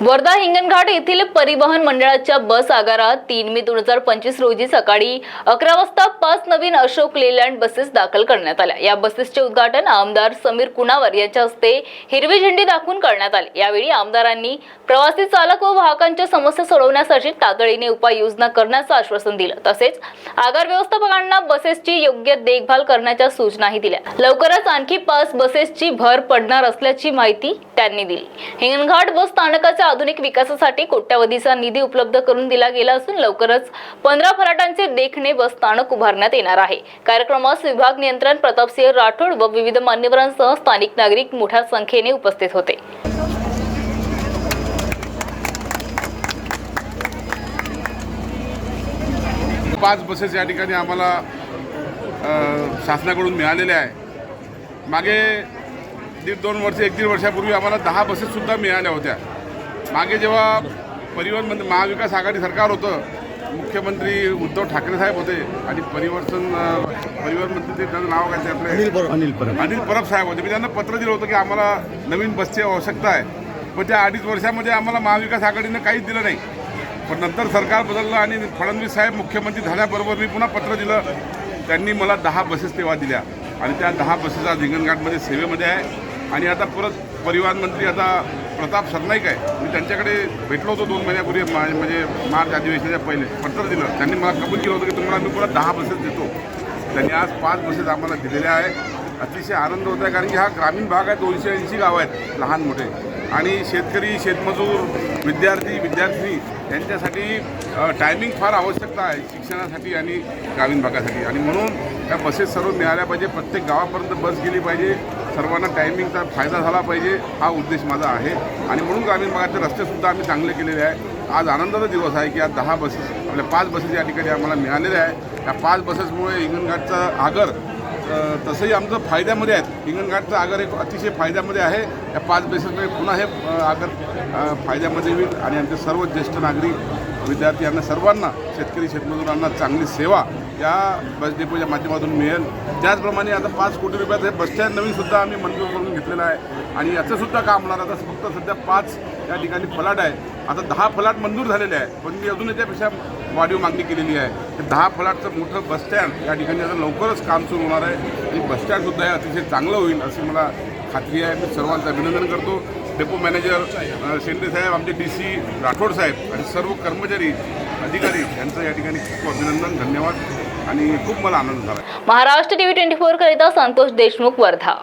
वर्धा हिंगणघाट येथील परिवहन मंडळाच्या बस आगारात तीन मे दोन हजार पंचवीस रोजी सकाळी अकरा वाजता पाच नवीन अशोक लेलँड बसेस दाखल करण्यात आल्या. या बसेसचे उद्घाटन आमदार समीर कुणावर यांच्या हस्ते हिरवी झेंडी दाखवून करण्यात आले. यावेळी आमदारांनी प्रवासी चालक व वाहकांच्या समस्या सोडवण्यासाठी तातडीने उपाययोजना करण्याचं आश्वासन दिलं. तसेच आगार व्यवस्थापकांना बसेसची योग्य देखभाल करण्याच्या सूचनाही दिल्या. लवकरच आणखी पाच बसेसची भर पडणार असल्याची माहिती त्यांनी दिली. हिंगणघाट बस स्थानकाच्या आधुनिक विकासासाठी कोट्यावधीचा निधी उपलब्ध करून दिला गेला असून लवकरच पंधरा फराटांचे देखणे बस स्थानक उभारण्यात येणार आहे. कार्यक्रमास विभाग नियंत्रण प्रतापसिंह राठोड व विविध मान्यवरांसह स्थानिक नागरिक मोठ्या संख्येने उपस्थित होते. पाच बसेस या ठिकाणी आम्हाला शासनाकडून मिळालेल्या आहे मागे दीड दोन वर्ष एक दीड वर्षापूर्वी आम्हाला दहा बसेससुद्धा मिळाल्या होत्या. मागे जेव्हा परिवहन मंत्री महाविकास आघाडी सरकार होतं मुख्यमंत्री उद्धव ठाकरे साहेब होते आणि परिवर्तन परिवहन मंत्री ते त्याचं नाव काय ते आपले? अनिल परब. अनिल परब. अनिल परब साहेब होते. मी त्यांना पत्र दिलं होतं की आम्हाला नवीन बसची आवश्यकता आहे. पण त्या अडीच वर्षामध्ये आम्हाला महाविकास आघाडीनं काहीच दिलं नाही. पण नंतर सरकार बदललं आणि फडणवीस साहेब मुख्यमंत्री झाल्याबरोबर मी पुन्हा पत्र दिलं. त्यांनी मला दहा बसेस तेव्हा दिल्या. आणि त्या दहा बसेस आज हिंगणघाटमध्ये सेवेमध्ये आहे. आणि आता परत परिवहन मंत्री आता प्रताप सरनाईक आहे. मी त्यांच्याकडे भेटलो होतो दोन महिन्यापूर्वी मा- म्हणजे मार्च अधिवेशनाच्या पहिले. पत्र दिलं. त्यांनी मला कबूल केलं होतं की तुम्हाला मी पुन्हा दहा बसेस देतो. त्यांनी आज पाच बसेस आम्हाला दिलेल्या आहे अतिशय आनंद होत आहे कारण की हा ग्रामीण भाग आहे दोनशे ऐंशी गावं आहेत लहान मोठे. आणि शेतकरी शेतमजूर विद्यार्थी विद्यार्थी यांच्यासाठी टायमिंग फार आवश्यकता आहे शिक्षणासाठी आणि ग्रामीण भागासाठी. आणि म्हणून त्या बसेस सर्व मिळाल्या पाहिजे. प्रत्येक गावापर्यंत बस गेली पाहिजे. सर्वांना टायमिंगचा फायदा झाला पाहिजे हा उद्देश माझा आहे. आणि म्हणून ग्रामीण भागातले रस्तेसुद्धा आम्ही चांगले केलेले आहे. आज आनंदाचा दिवस आहे की आज दहा बसेस आपल्या पाच बसेस या ठिकाणी आम्हाला मिळालेल्या आहे. त्या पाच बसेसमुळे हिंगणघाटचा आगर तसंही आमचं फायद्यामध्ये आहेत. हिंगणघाटचं आगर एक अतिशय फायद्यामध्ये आहे. या पाच बेसेसमध्ये पुन्हा हे आगर फायद्यामध्ये होईल आणि आमचे सर्व ज्येष्ठ नागरिक विद्यार्थी यांना सर्वांना शेतकरी शेतमजुरांना चांगली सेवा या बस डेपोच्या माध्यमातून मिळेल. त्याचप्रमाणे आता पाच कोटी रुपयाचं हे बसस्टँड नवीनसुद्धा आम्ही मंजूर करून घेतलेलं आहे. आणि याचंसुद्धा काम होणार आता फक्त सध्या पाच या ठिकाणी फलाट आहे. आता दहा फलाट मंजूर झालेले आहे. पण मी अजून याच्यापेक्षा वाढीव मागणी केलेली आहे. दहा फलाटचं मोठं बसस्टँड या ठिकाणी आता लवकरच काम सुरू होणार आहे. आणि बसस्टँडसुद्धा हे अतिशय चांगलं होईल अशी मला खात्री आहे. मी सर्वांचं अभिनंदन करतो. डेपो मॅनेजर अ, शेंडे साहेब आमचे डी सी राठोड साहेब आणि सर्व कर्मचारी अधिकारी यांचं या ठिकाणी खूप अभिनंदन धन्यवाद आणि खूप मला आनंद झाला. महाराष्ट्र टीव्ही ट्वेंटी फोर करिता संतोष देशमुख वर्धा.